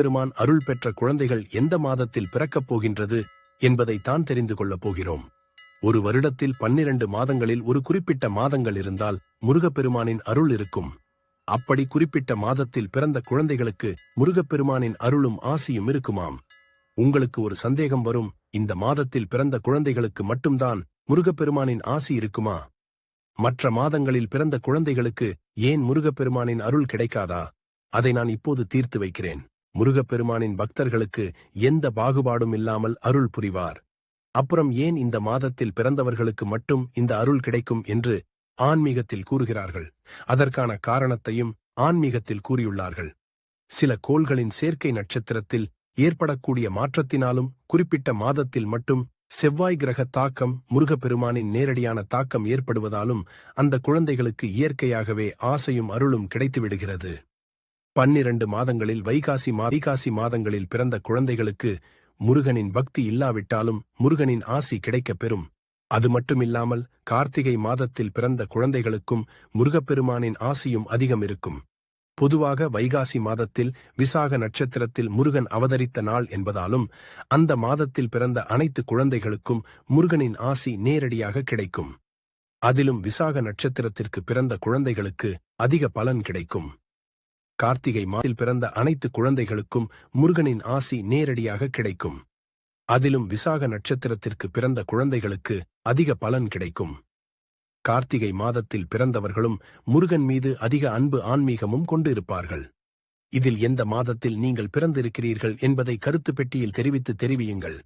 பெருமான் அருள் பெற்ற குழந்தைகள் எந்த மாதத்தில் பிறக்கப் போகின்றது என்பதை தான் தெரிந்து கொள்ளப் போகிறோம். ஒரு வருடத்தில் பன்னிரண்டு மாதங்களில் ஒரு குறிப்பிட்ட மாதங்கள் இருந்தால் முருகப்பெருமானின் அருள் இருக்கும். அப்படி குறிப்பிட்ட மாதத்தில் பிறந்த குழந்தைகளுக்கு முருகப்பெருமானின் அருளும் ஆசியும் இருக்குமாம். உங்களுக்கு ஒரு சந்தேகம் வரும் இந்த மாதத்தில் பிறந்த குழந்தைகளுக்கு மட்டும்தான் முருகப்பெருமானின் ஆசி இருக்குமா? மற்ற மாதங்களில் பிறந்த குழந்தைகளுக்கு ஏன் முருகப்பெருமானின் அருள் கிடைக்காதா? அதை நான் இப்போது தீர்த்து வைக்கிறேன். முருகப்பெருமானின் பக்தர்களுக்கு எந்த பாகுபாடும் இல்லாமல் அருள் புரிவார். அப்புறம் ஏன் இந்த மாதத்தில் பிறந்தவர்களுக்கு மட்டும் இந்த அருள் கிடைக்கும் என்று ஆன்மீகத்தில் கூறுகிறார்கள். அதற்கான காரணத்தையும் ஆன்மீகத்தில் கூறியுள்ளார்கள். சில கோள்களின் சேர்க்கை நட்சத்திரத்தில் ஏற்படக்கூடிய மாற்றத்தினாலும் குறிப்பிட்ட மாதத்தில் மட்டும் செவ்வாய் கிரக தாக்கம் முருகப்பெருமானின் நேரடியான தாக்கம் ஏற்படுவதாலும் அந்த குழந்தைகளுக்கு இயற்கையாகவே ஆசையும் அருளும் கிடைத்துவிடுகிறது. பன்னிரண்டு மாதங்களில் வைகாசி வைகாசி மாதங்களில் பிறந்த குழந்தைகளுக்கு முருகனின் பக்தி இல்லாவிட்டாலும் முருகனின் ஆசி கிடைக்கப் பெறும். அது மட்டுமில்லாமல் கார்த்திகை மாதத்தில் பிறந்த குழந்தைகளுக்கும் முருகப்பெருமானின் ஆசியும் அதிகம் இருக்கும். பொதுவாக வைகாசி மாதத்தில் விசாக நட்சத்திரத்தில் முருகன் அவதரித்த நாள் என்பதாலும் அந்த மாதத்தில் பிறந்த அனைத்து குழந்தைகளுக்கும் முருகனின் ஆசி நேரடியாக கிடைக்கும். அதிலும் விசாக நட்சத்திரத்திற்கு பிறந்த குழந்தைகளுக்கு அதிக பலன் கிடைக்கும். கார்த்திகை மாதத்தில் பிறந்த அனைத்து குழந்தைகளுக்கும் முருகனின் ஆசி நேரடியாக கிடைக்கும். அதிலும் விசாக நட்சத்திரத்திற்கு பிறந்த குழந்தைகளுக்கு அதிக பலன் கிடைக்கும். கார்த்திகை மாதத்தில் பிறந்தவர்களும் முருகன் மீது அதிக அன்பு ஆன்மீகமும் கொண்டிருப்பார்கள். இதில் எந்த மாதத்தில் நீங்கள் பிறந்திருக்கிறீர்கள் என்பதை கருத்து பெட்டியில் தெரிவித்து தெரிவியுங்கள்.